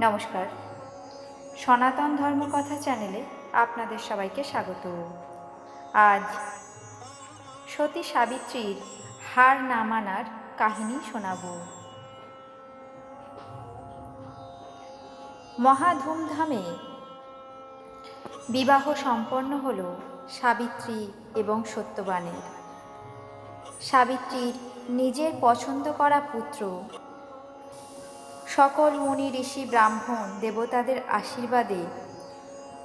নমস্কার। সনাতন ধর্মকথা চ্যানেলে আপনাদের সবাইকে স্বাগত। আজ সতী সাবিত্রীর হার না মানার কাহিনী শোনাব। মহা ধুমধামে বিবাহ সম্পন্ন হল সাবিত্রী এবং সত্যবানের। সাবিত্রীর নিজের পছন্দ করা পুত্র সকল মুনি ঋষি ব্রাহ্মণ দেবতাদের আশীর্বাদে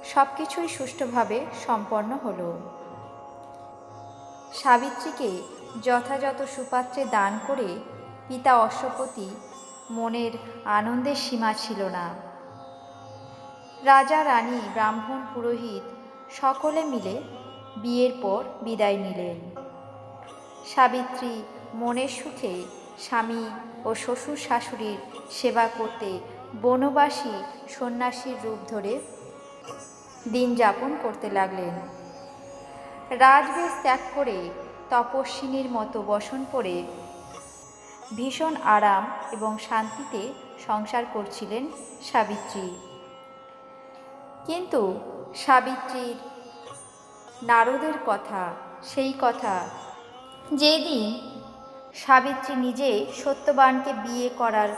সব কিছুই সুষ্ঠুভাবে সম্পন্ন হল। সাবিত্রীকে যথাযথ সুপাত্রে দান করে পিতা অশ্বপতি মনের আনন্দের সীমা ছিল না। রাজা, রানী, ব্রাহ্মণ, পুরোহিত সকলে মিলে বিয়ের পর বিদায় নিলেন। সাবিত্রী মনের সুখে স্বামী ও শ্বশুর শাশুড়ির সেবা করতে বনবাসী সন্ন্যাসীর রূপ ধরে দিন যাপন করতে লাগলেন। রাজবেশ ত্যাগ করে তপস্বিনীর মতো বসন করে ভীষণ আরাম এবং শান্তিতে সংসার করছিলেন সাবিত্রী। কিন্তু সাবিত্রীর নারদের কথা, সেই কথা যেদিন সাবিত্রী নিজে সত্যবানকে বিয়ে করার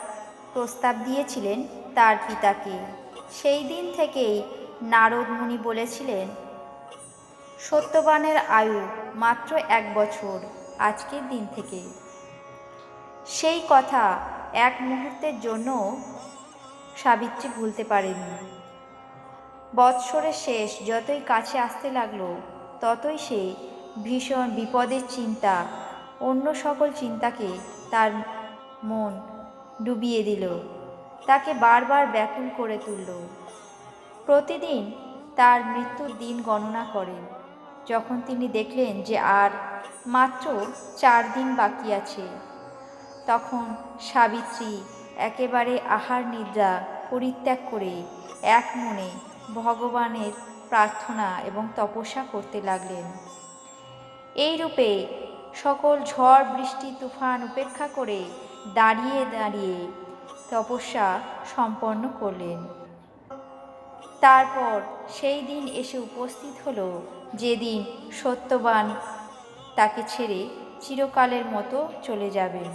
প্রস্তাব দিয়েছিলেন তার পিতাকে। সেই দিন থেকেই নারদ মুনি বলেছিলেন, সত্যবানের আয়ু মাত্র এক বছর আজকের দিন থেকে। সেই কথা এক মুহূর্তের জন্য সাবিত্রী ভুলতে পারেনি বৎসরের শেষ যতই কাছে আসতে লাগল, ততই সে ভীষণ বিপদের চিন্তা অন্য সকল চিন্তাকে তার মন ডুবিয়ে দিল। তাকে বারবার ব্যাকুল করে তুলল। প্রতিদিন তার মৃত্যুর দিন গণনা করেন যখন তিনি দেখলেন যে আর মাত্র চার দিন বাকি আছে, তখন সাবিত্রী একেবারে আহার নিদ্রা পরিত্যাগ করে এক মনে ভগবানের প্রার্থনা এবং তপস্যা করতে লাগলেন। এই রূপে সকল ঝড়, বৃষ্টি, তুফান উপেক্ষা করে দাঁড়িয়ে দাঁড়িয়ে তপস্যা সম্পন্ন করলেন। তারপর সেই দিন এসে উপস্থিত হলো যেদিন সত্যবান তাকে ছেড়ে চিরকালের মতো চলে যাবেন।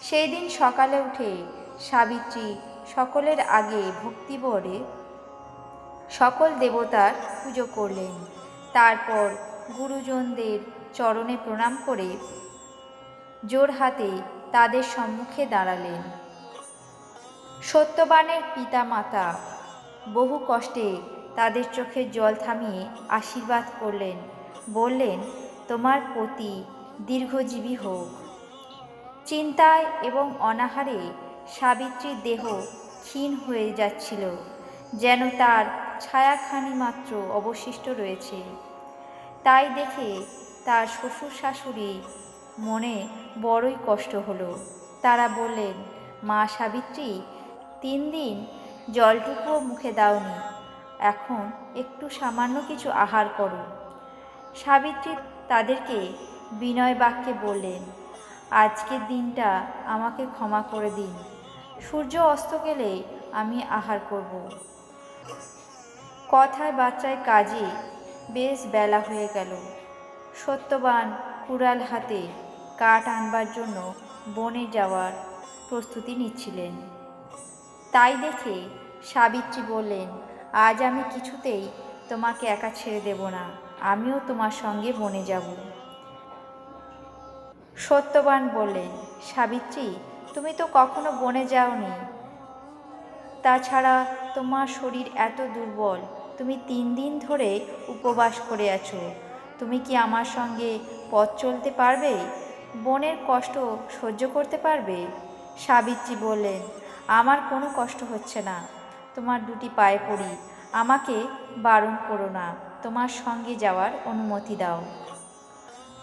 সেই দিন সকালে উঠে সাবিত্রী সকলের আগে ভক্তি ভক্তিবরে সকল দেবতার পুজো করলেন। তারপর গুরুজনদের চরণে প্রণাম করে জোর হাতে তাদের সম্মুখে দাঁড়ালেন। সত্যবানের পিতা মাতা বহু কষ্টে তাদের চোখের জল থামিয়ে আশীর্বাদ করলেন, বললেন, তোমার পতি দীর্ঘজীবী হোক। চিন্তায় এবং অনাহারে সাবিত্রীর দেহ ক্ষীণ হয়ে যাচ্ছিল, যেন তার ছায়াখানি মাত্র অবশিষ্ট রয়েছে। তাই দেখে তার শ্বশুর শাশুড়ি মনে বড়ই কষ্ট হলো। তারা বললেন, মা সাবিত্রী, তিন দিন জলটুকুও মুখে দাওনি। এখন একটু সামান্য কিছু আহার করো। সাবিত্রী তাদেরকে বিনয় বাক্যে বললেন, আজকের দিনটা আমাকে ক্ষমা করে দিন। সূর্য অস্ত গেলে আমি আহার করব। কথায় বাচ্চায় কাজে বেশ বেলা হয়ে গেল। সত্যবান কুড়াল হাতে কাঠ আনবার জন্য বনে যাওয়ার প্রস্তুতি নিচ্ছিলেন। তাই দেখে সাবিত্রী বললেন, আজ আমি কিছুতেই তোমাকে একা ছেড়ে দেব না, আমিও তোমার সঙ্গে বনে যাব। সত্যবান বললেন, সাবিত্রী, তুমি তো কখনো বনে যাওনি। তাছাড়া তোমার শরীর এত দুর্বল, তুমি তিন দিন ধরে উপবাস করে আছো। তুমি কি আমার সঙ্গে পথ চলতে পারবে? বনের কষ্ট সহ্য করতে পারবে? সাবিত্রী বললেন, আমার কোনো কষ্ট হচ্ছে না। তোমার দুটি পায়ে পড়ি। আমাকে বারণ করো না। তোমার সঙ্গে যাওয়ার অনুমতি দাও।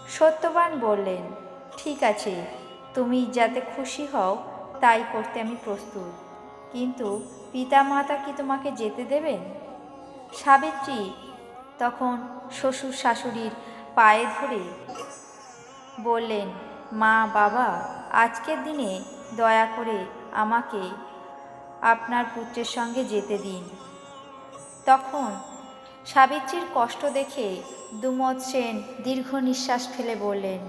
সত্যবান বললেন, ঠিক আছে। তুমি যাতে খুশি হও, তাই করতে আমি প্রস্তুত। কিন্তু পিতা মাতা কি তোমাকে যেতে দেবেন? সাবিত্রী তখন শ্বশুর শাশুড়ির পায়ে ধরে বললেন, মা, বাবা, আজকের দিনে দয়া করে আমাকে আপনার পুত্রের সঙ্গে যেতে দিন। তখন সাবিত্রীর কষ্ট দেখে দুমত সেন দীর্ঘ নিঃশ্বাস ফেলে বললেন,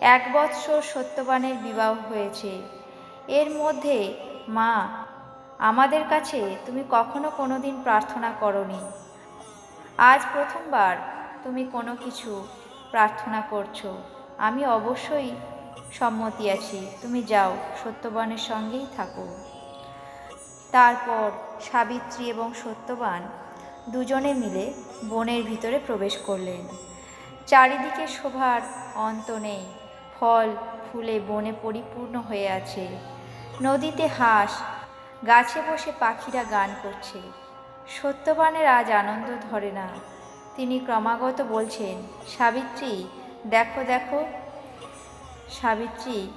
এক বৎসর সত্যবানের বিবাহ হয়েছে। এর মধ্যে, মা, আমাদের কাছে তুমি কখনো কোনো দিন প্রার্থনা করনি। আজ প্রথমবার তুমি কোনো কিছু প্রার্থনা করছ। আমি অবশ্যই সম্মতি আছি। তুমি যাও, সত্যবানের সঙ্গেই থাকো। তারপর সাবিত্রী এবং সত্যবান দুজনে মিলে বনের ভিতরে প্রবেশ করলেন। চারিদিকে শোভার অন্ত নেই। ফল, ফুলে বনে পরিপূর্ণ হয়ে আছে। নদীতে হাঁস, গাছে বসে পাখিরা গান করছে। সত্যবানের আজ আনন্দ ধরে না। তিনি ক্রমাগত বলছেন, সাবিত্রী, দেখো দেখো। সাবিত্রী,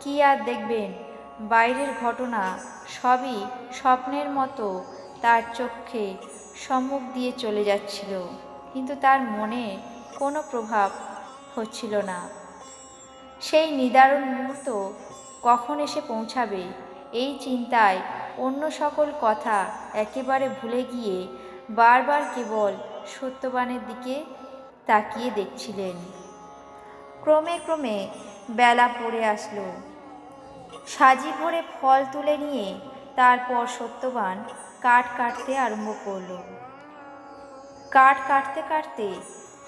কি আর দেখবেন? বাইরের ঘটনা সবই স্বপ্নের মতো তার চোখে সম্মুখ দিয়ে চলে যাচ্ছিল। কিন্তু তার মনে কোনো প্রভাব হচ্ছিল না। সেই নিদারুণ মুহূর্ত কখন এসে পৌঁছাবে, এই চিন্তায় অন্য সকল কথা একেবারে ভুলে গিয়ে বারবার কেবল সত্যবানের দিকে তাকিয়ে দেখছিলেন। ক্রমে ক্রমে বেলা পড়ে আসলো। সাজি ভরে ফল তুলে নিয়ে তারপর সত্যবান কাঠ কাটতে আরম্ভ করল। কাঠ কাটতে কাটতে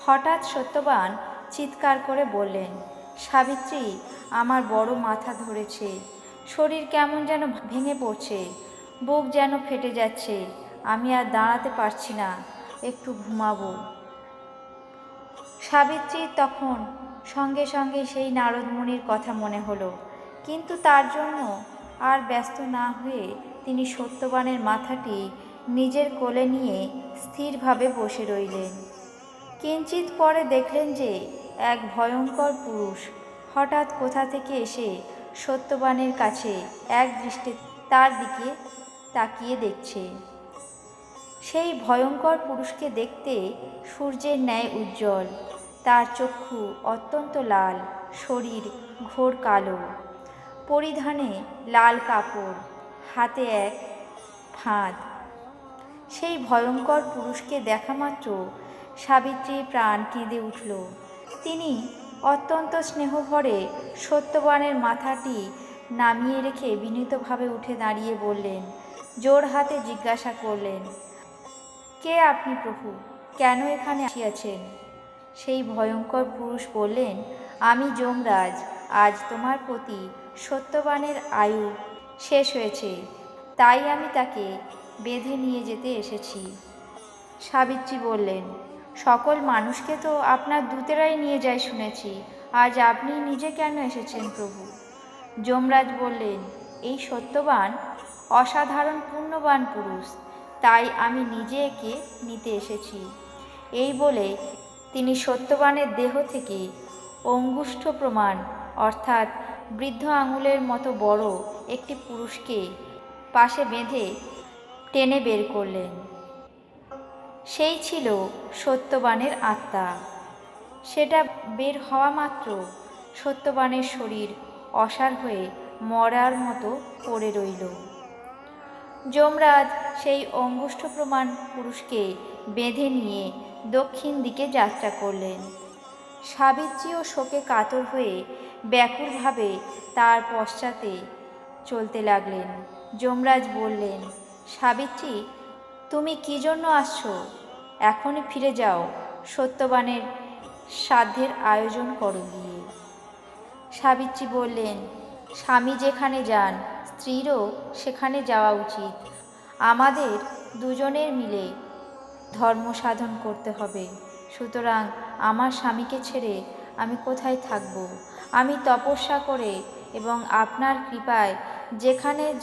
হঠাৎ সত্যবান চিৎকার করে বললেন, সাবিত্রী, আমার বড় মাথা ধরেছে। শরীর কেমন যেন ভেঙে পড়ছে, বুক যেন ফেটে যাচ্ছে, আমি আর দাঁড়াতে পারছি না, একটু ঘুমাবো। সাবিত্রী তখন সঙ্গে সঙ্গে সেই নারদমণির কথা মনে হলো, কিন্তু তার জন্য আর ব্যস্ত না হয়ে তিনি সত্যবানের মাথাটি নিজের কোলে নিয়ে স্থিরভাবে বসে রইলেন। কিঞ্চিত পরে দেখলেন যে এক ভয়ঙ্কর পুরুষ হঠাৎ কোথা থেকে এসে সত্যবানের কাছে এক দৃষ্টে তার দিকে তাকিয়ে দেখছে। সেই ভয়ঙ্কর পুরুষকে দেখতে সূর্যের ন্যায় উজ্জ্বল, তার চক্ষু অত্যন্ত লাল, শরীর ঘোর কালো, পরিধানে লাল কাপড়, হাতে এক ফাঁদ। সেই ভয়ঙ্কর পুরুষকে দেখা মাত্র সাবিত্রী প্রাণ কেঁদে উঠল। তিনি অত্যন্ত স্নেহভরে সত্যবানের মাথাটি নামিয়ে রেখে বিনীতভাবে উঠে দাঁড়িয়ে বললেন, জোর হাতে জিজ্ঞাসা করলেন, কে আপনি প্রভু? কেন এখানে আসিয়াছেন? সেই ভয়ঙ্কর পুরুষ বললেন, আমি যমরাজ, আজ তোমার প্রতি সত্যবানের আয়ু শেষ হয়েছে, তাই আমি তাকে বেঁধে নিয়ে যেতে এসেছি। সাবিত্রী বললেন সকল মানুষকে তো আপনার দূতেরাই নিয়ে যায় শুনেছি। আজ আপনি নিজে কেন এসেছেন প্রভু? যমরাজ বললেন, এই সত্যবান, অসাধারণ, পুণ্যবান পুরুষ। তাই আমি নিজে একে নিতে এসেছি। এই বলে তিনি সত্যবানের দেহ থেকে অঙ্গুষ্ঠ প্রমাণ, অর্থাৎ বৃদ্ধ আঙুলের মতো বড় একটি পুরুষকে পাশে বেঁধে টেনে বের করলেন। সেই ছিল সত্যবানের আত্মা। সেটা বের হওয়া মাত্র সত্যবানের শরীর অসার হয়ে মরার মতো পড়ে রইল। যমরাজ সেই অঙ্গুষ্ঠ প্রমাণ পুরুষকে বেঁধে নিয়ে দক্ষিণ দিকে যাত্রা করলেন। সাবিত্রীও শোকে কাতর হয়ে ব্যাকুলভাবে তার পশ্চাতে চলতে লাগলেন। যমরাজ বললেন, সাবিত্রী তুমি কি জন্য আসছো? এখনই ফিরে যাও, সত্যবানের সাধ্যের আয়োজন করো গিয়ে। সাবিত্রী বললেন, স্বামী যেখানে যান, স্ত্রীরও সেখানে যাওয়া উচিত। আমাদের দুজনের মিলে ধর্ম সাধন করতে হবে। সুতরাং আমার স্বামীকে ছেড়ে আমি কোথায় থাকব? আমি তপস্যা করে এবং আপনার কৃপায় যেখানে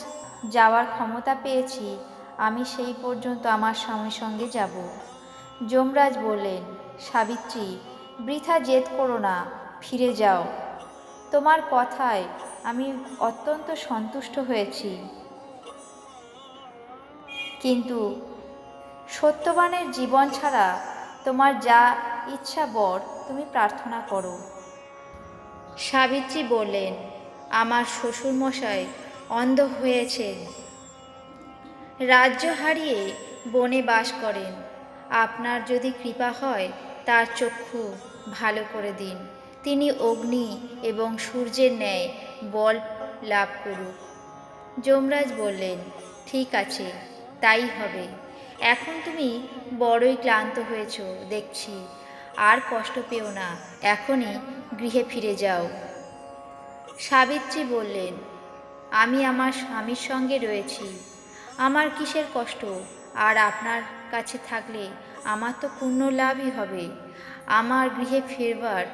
যাওয়ার ক্ষমতা পেয়েছি আমি সেই পর্যন্ত আমার স্বামীর সঙ্গে যাব। যমরাজ বললেন, সাবিত্রী, বৃথা জেদ করো না, ফিরে যাও। তোমার কথায় আমি অত্যন্ত সন্তুষ্ট হয়েছি। কিন্তু সত্যবানের জীবন ছাড়া তোমার যা ইচ্ছা বর, তুমি প্রার্থনা করো। সাবিত্রী বললেন, আমার শ্বশুরমশাই অন্ধ হয়েছেন। রাজ্য হারিয়ে বনে বাস করেন। আপনার যদি কৃপা হয়, তার চক্ষু ভালো করে দিন। তিনি অগ্নি এবং সূর্যের ন্যায় বল লাভ করুক। যমরাজ বললেন, ঠিক আছে, তাই হবে। এখন তুমি বড়ই ক্লান্ত হয়েছ, দেখছি। আর কষ্ট পেও না, এখনই গৃহে ফিরে যাও। সাবিত্রী বললেন, আমি আমার স্বামীর সঙ্গে রয়েছি। আমার কিসের কষ্ট? আর আপনার কাছে থাকলে আমার তো পূর্ণ লাভই হবে। আমার গৃহে ফেরবার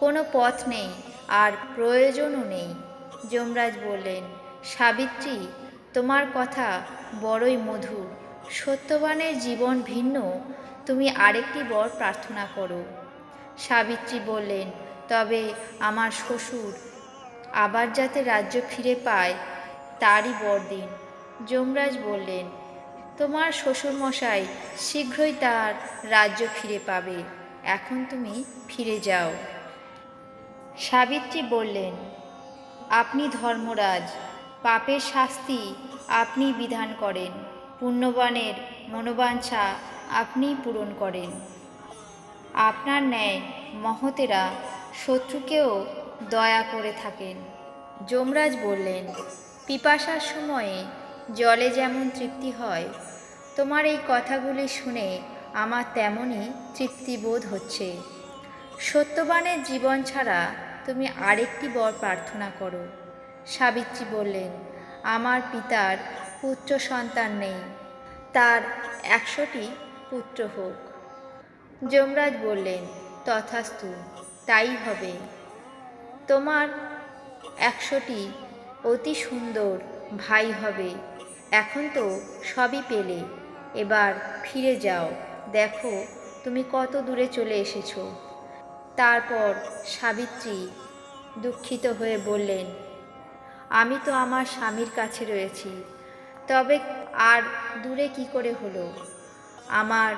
কোনো পথ নেই, আর প্রয়োজনও নেই। যমরাজ বললেন, সাবিত্রী, তোমার কথা বড়ই মধুর। সত্যবানের জীবন ভিন্ন, তুমি আরেকটি বর প্রার্থনা করো। সাবিত্রী বললেন, তবে আমার শ্বশুর আবার যাতে রাজ্য ফিরে পায়, তারই বর দিন যমরাজ বললেন, তোমার শ্বশুরমশাই শীঘ্রই তার রাজ্য ফিরে পাবে। এখন তুমি ফিরে যাও। সাবিত্রী বললেন, আপনি ধর্মরাজ, পাপের শাস্তি আপনি বিধান করেন, পুণ্যবানের মনোবাঞ্ছা আপনিই পূরণ করেন। আপনার ন্যায় মহতেরা শত্রুকেও দয়া করে থাকেন। যমরাজ বললেন, পিপাসার সময়ে জলে যেমন তৃপ্তি হয়, তোমার এই কথাগুলি শুনে আমার তেমনই তৃপ্তিবোধ হচ্ছে। সত্যবানের জীবন ছাড়া তুমি আরেকটি বর প্রার্থনা করো। সাবিত্রী বললেন, আমার পিতার পুত্র সন্তান নেই, তার একশোটি পুত্র হোক। যমরাজ বললেন, তথাস্তু, তাই হবে। তোমার একশোটি অতি সুন্দর ভাই হবে। এখন তো সবই পেলে। এবার ফিরে যাও। দেখো তুমি কত দূরে চলে এসেছ। তারপর সাবিত্রী দুঃখিত হয়ে বললেন, আমি তো আমার স্বামীর কাছে রয়েছি। তবে আর দূরে কি করে হলো? আমার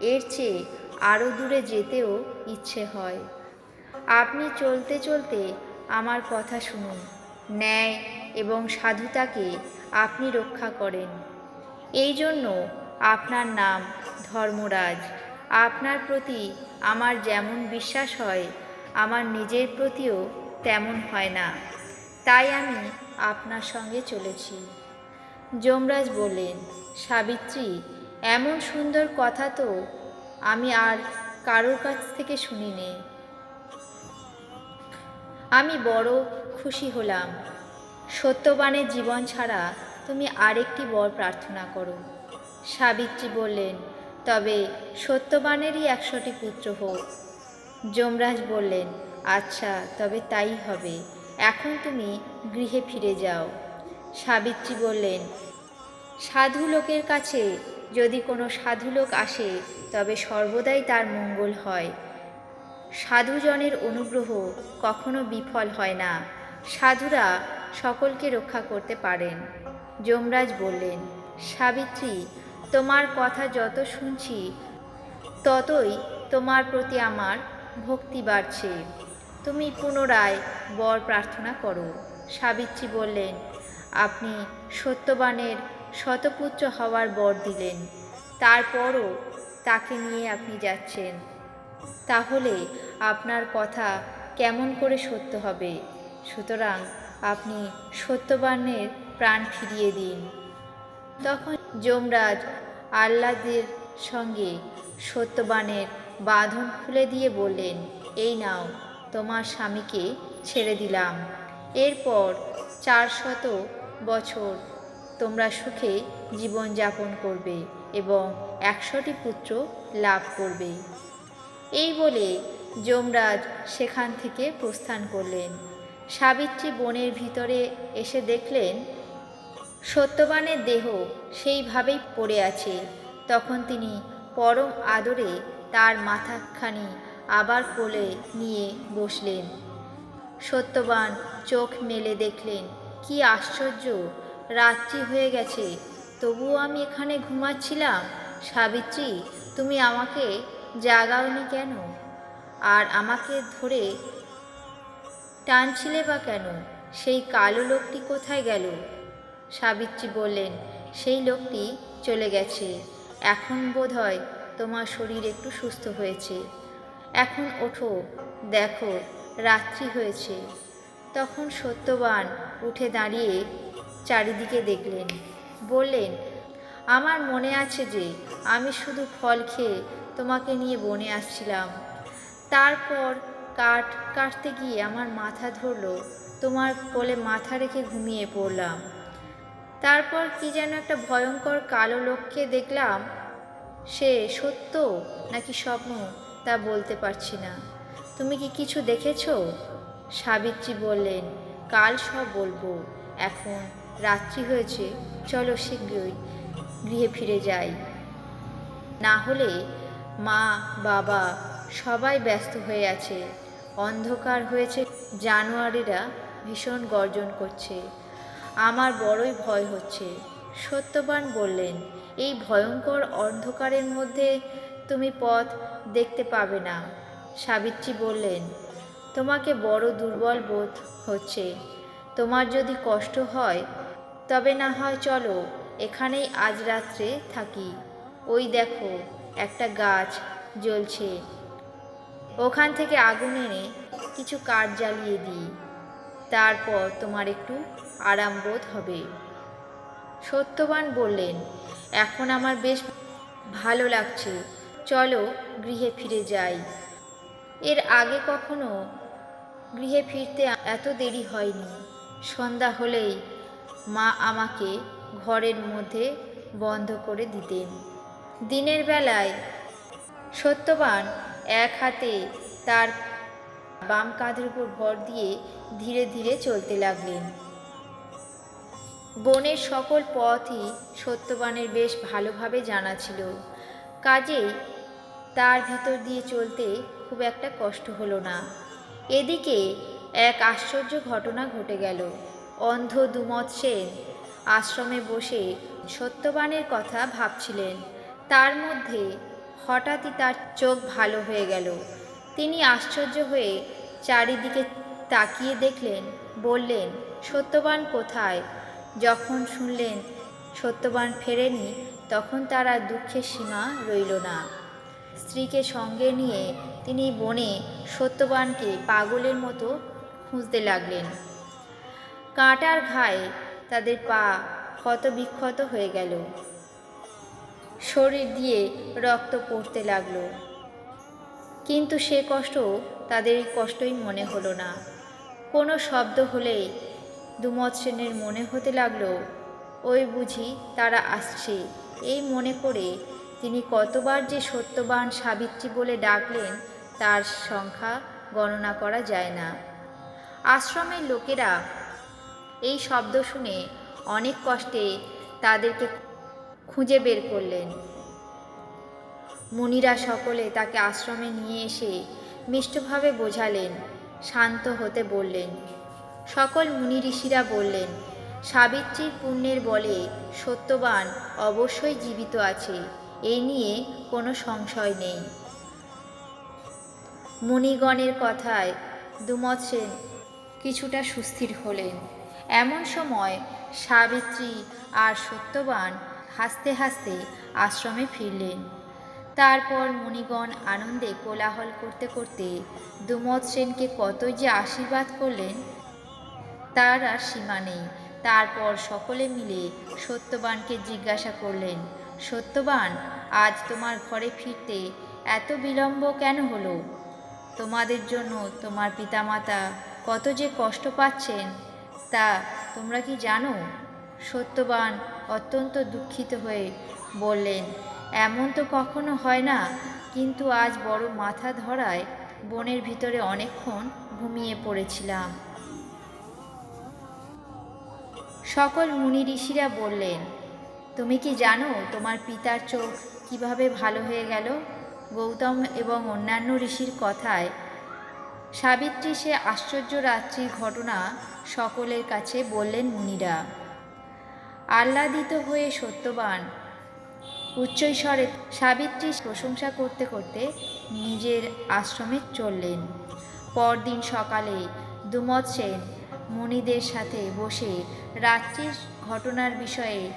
এর চেয়ে আরও দূরে যেতেও ইচ্ছে হয়। আপনি চলতে চলতে আমার কথা শুনুন। ন্যায় এবং সাধুতাকে আপনি রক্ষা করেন। এই জন্য আপনার নাম ধর্মরাজ। আপনার প্রতি আমার যেমন বিশ্বাস হয়, আমার নিজের প্রতিও তেমন হয় না। তাই আমি আপনার সঙ্গে চলেছি। যমরাজ বললেন, সাবিত্রী, এমন সুন্দর কথা তো আমি আর কারোর কাছ থেকে শুনিনি। আমি বড় খুশি হলাম। সত্যবানের জীবন ছাড়া তুমি আরেকটি বর প্রার্থনা করো। সাবিত্রী বললেন, তবে সত্যবানেরই একশোটি পুত্র হোক। যমরাজ বললেন আচ্ছা তবে তাই হবে। এখন তুমি গৃহে ফিরে যাও। সাবিত্রী বললেন, সাধু লোকের কাছে যদি কোনো সাধু লোক আসে, তবে সর্বদাই তার মঙ্গল হয়। সাধুজনের অনুগ্রহ কখনো বিফল হয় না। সাধুরা সকলকে রক্ষা করতে পারেন। যমরাজ বললেন, সাবিত্রী, তোমার কথা যত শুনছি, ততই তোমার প্রতি আমার ভক্তি বাড়ছে। তুমি পুনরায় বর প্রার্থনা করো। সাবিত্রী বললেন, আপনি সত্যবানের শতপুত্র হওয়ার বর দিলেন। তারপরও তাকে নিয়ে আপনি যাচ্ছেন। তাহলে আপনার কথা কেমন করে সত্য হবে? সুতরাং আপনি সত্যবানের প্রাণ ফিরিয়ে দিন। তখন যমরাজ আহ্লাদের সঙ্গে সত্যবানের বাঁধন খুলে দিয়ে বললেন, এই নাও, তোমার স্বামীকে ছেড়ে দিলাম। এরপর চারশত বছর তোমরা সুখে জীবনযাপন করবে এবং একশোটি পুত্র লাভ করবে। এই বলে যমরাজ সেখান থেকে প্রস্থান করলেন। সাবিত্রী বনের ভিতরে এসে দেখলেন, সত্যবানের দেহ সেইভাবেই পড়ে আছে। তখন তিনি পরম আদরে তার মাথাখানি আবার কোলে নিয়ে বসলেন। সত্যবান চোখ মেলে দেখলেন, কি আশ্চর্য, রাত্রি হয়ে গেছে, তবুও আমি এখানে ঘুমাচ্ছিলাম। সাবিত্রী, তুমি আমাকে জাগাওনি কেন? আর আমাকে ধরে টানছিলে বা কেন? সেই কালো লোকটি কোথায় গেল? সাবিত্রী বললেন, সেই লোকটি চলে গেছে। এখন বোধ হয় তোমার শরীর একটু সুস্থ হয়েছে। এখন ওঠো, দেখো, রাত্রি হয়েছে। তখন সত্যবান উঠে দাঁড়িয়ে চারিদিকে দেখলেন। বললেন, আমার মনে আছে যে আমি শুধু ফল খেয়ে তোমাকে নিয়ে বনে আসছিলাম। তারপর কাঠ কাটতে গিয়ে আমার মাথা ধরলো, তোমার কোলে মাথা রেখে ঘুমিয়ে পড়লাম। তারপর কি যেন একটা ভয়ঙ্কর কালো লোককে দেখলাম। সে সত্য নাকি স্বপ্ন তা বলতে পারছি না। তুমি কি কিছু দেখেছ? সাবিত্রী বললেন, কাল সব বলব। এখন রাত্রি হয়েছে, চলো শীঘ্রই গৃহে ফিরে যাই। না হলে মা, বাবা সবাই ব্যস্ত হয়ে আছে। অন্ধকার হয়েছে, জানোয়ারিরা ভীষণ গর্জন করছে। আমার বড়ই ভয় হচ্ছে। সত্যবান বললেন, এই ভয়ঙ্কর অন্ধকারের মধ্যে তুমি পথ দেখতে পাবে না। সাবিত্রী বললেন, তোমাকে বড় দুর্বল বোধ হচ্ছে। তোমার যদি কষ্ট হয়, তবে না হয় চলো, এখানেই আজ রাত্রে থাকি। ওই দেখো, একটা গাছ জ্বলছে। ওখান থেকে আগুন এনে কিছু কাঠ জ্বালিয়ে দিই। তারপর তোমার একটু আরাম বোধ হবে। সত্যবান বললেন, এখন আমার বেশ ভালো লাগছে। চলো গৃহে ফিরে যাই। এর আগে কখনো গৃহে ফিরতে এত দেরি হয়নি। সন্ধ্যা হলেই মা আমাকে ঘরের মধ্যে বন্ধ করে দিতেন। দিনের বেলায় সত্যবান এক হাতে তার বাম কাঁধের উপর ভর দিয়ে ধীরে ধীরে চলতে লাগলেন। বনের সকল পথই সত্যবানের বেশ ভালোভাবে জানা ছিল। কাজেই তার ভিতর দিয়ে চলতে খুব একটা কষ্ট হলো না। এদিকে এক আশ্চর্য ঘটনা ঘটে গেল। অন্ধ দুমত সেন আশ্রমে বসে সত্যবানের কথা ভাবছিলেন। তার মধ্যে হঠাৎই তার চোখ ভালো হয়ে গেল। তিনি আশ্চর্য হয়ে চারিদিকে তাকিয়ে দেখলেন, বললেন, সত্যবান কোথায়? যখন শুনলেন সত্যবান ফেরেনি, তখন তার দুঃখের সীমা রইল না। স্ত্রীকে সঙ্গে নিয়ে তিনি বনে সত্যবানকে পাগলের মতো খুঁজতে লাগলেন। কাঁটার ঘায়ে তাদের পা ক্ষত বিক্ষত হয়ে গেল। শরীর দিয়ে রক্ত পড়তে লাগল। কিন্তু সে কষ্ট তাদের কষ্টই মনে হলো না। কোনো শব্দ হলেই দুমত সেনের মনে হতে লাগল, ওই বুঝি তারা আসছে। এই মনে করে তিনি কতবার যে সত্যবান সাবিত্রী বলে ডাকলেন, তার সংখ্যা গণনা করা যায় না। আশ্রমের লোকেরা এই শব্দ শুনে অনেক কষ্টে তাদেরকে খুঁজে বের করলেন। মুনিরা সকলে তাকে আশ্রমে নিয়ে এসে মিষ্টভাবে বোঝালেন, শান্ত হতে বললেন। সকল মুনি ঋষিরা বললেন, সাবিত্রীর পুণ্যের বলে সত্যবান অবশ্যই জীবিত আছে এই নিয়ে কোনো সংশয় নেই। মুনিগণের কথায় দুমত সেন কিছুটা সুস্থির হলেন। এমন সময় সাবিত্রী আর সত্যবান হাসতে হাসতে আশ্রমে ফিরলেন। তারপর মুনিগণ আনন্দে কোলাহল করতে করতে দুমত সেনকে কতই যে আশীর্বাদ করলেন, তার আর সীমা নেই। তারপর সকলে মিলে সত্যবানকে জিজ্ঞাসা করলেন, সত্যবান, আজ তোমার ঘরে ফিরতে এত বিলম্ব কেন হলো? তোমাদের জন্য তোমার পিতামাতা কত যে কষ্ট পাচ্ছেন, তা তোমরা কি জানো? সত্যবান, অত্যন্ত দুঃখিত হয়ে বললেন, এমন তো কখনো হয় না, কিন্তু আজ বড় মাথা ধরায় বনের ভিতরে অনেকক্ষণ ঘুমিয়ে পড়েছিলাম। সকল মুনি ঋষিরা বললেন, তুমি কি জানো তোমার পিতার চোখ কীভাবে ভালো হয়ে গেল? গৌতম এবং অন্যান্য ঋষির কথায় সাবিত্রী সে আশ্চর্য রাত্রির ঘটনা সকলের কাছে বললেন মুনিরা আহ্লাদিত হয়ে সত্যবান। উচ্চৈস্বরে সাবিত্রী প্রশংসা করতে করতে নিজের আশ্রমে চললেন। পরদিন সকালে দুমত সেন মুনিদের সাথে বসে রাত্রির ঘটনার বিষয়ে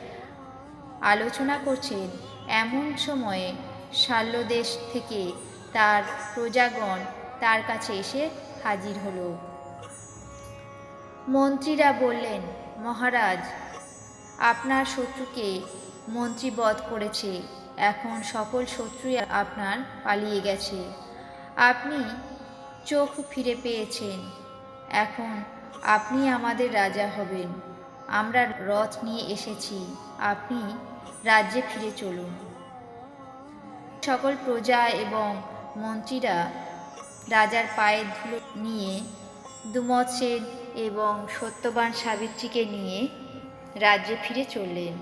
আলোচনা করছেন। এমন সময়ে শাল্যদেশ থেকে তার প্রজাগণ তার কাছে এসে হাজির হলো। মন্ত্রীরা বললেন, মহারাজ আপনার শত্রুকে মন্ত্রী বধ করেছে। এখন সকল শত্রুই আপনার পালিয়ে গেছে। আপনি চোখ ফিরে পেয়েছেন। এখন আপনি আমাদের রাজা হবেন। আমরা রথ নিয়ে এসেছি। আপনি রাজ্যে ফিরে চলুন। সকল প্রজা এবং মন্ত্রীরা রাজার পায়ের ধুলো নিয়ে দুমত সেন এবং সত্যবান সাবিত্রীকে নিয়ে রাজ্যে ফিরে চললেন।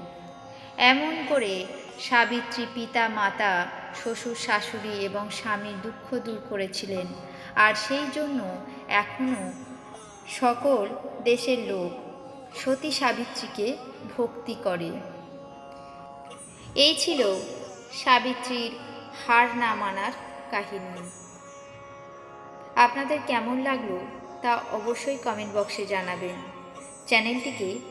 এমন করে সাবিত্রী পিতা, মাতা, শ্বশুর, শাশুড়ি এবং স্বামীর দুঃখ দূর করেছিলেন। আর সেই জন্য এখনও সকল দেশের লোক সতী সাবিত্রীকে ভক্তি করে। এই ছিল সাবিত্রীর হার না মানার কাহিনী। আপনাদের কেমন লাগল তা অবশ্যই কমেন্ট বক্সে জানাবেন। চ্যানেলটিকে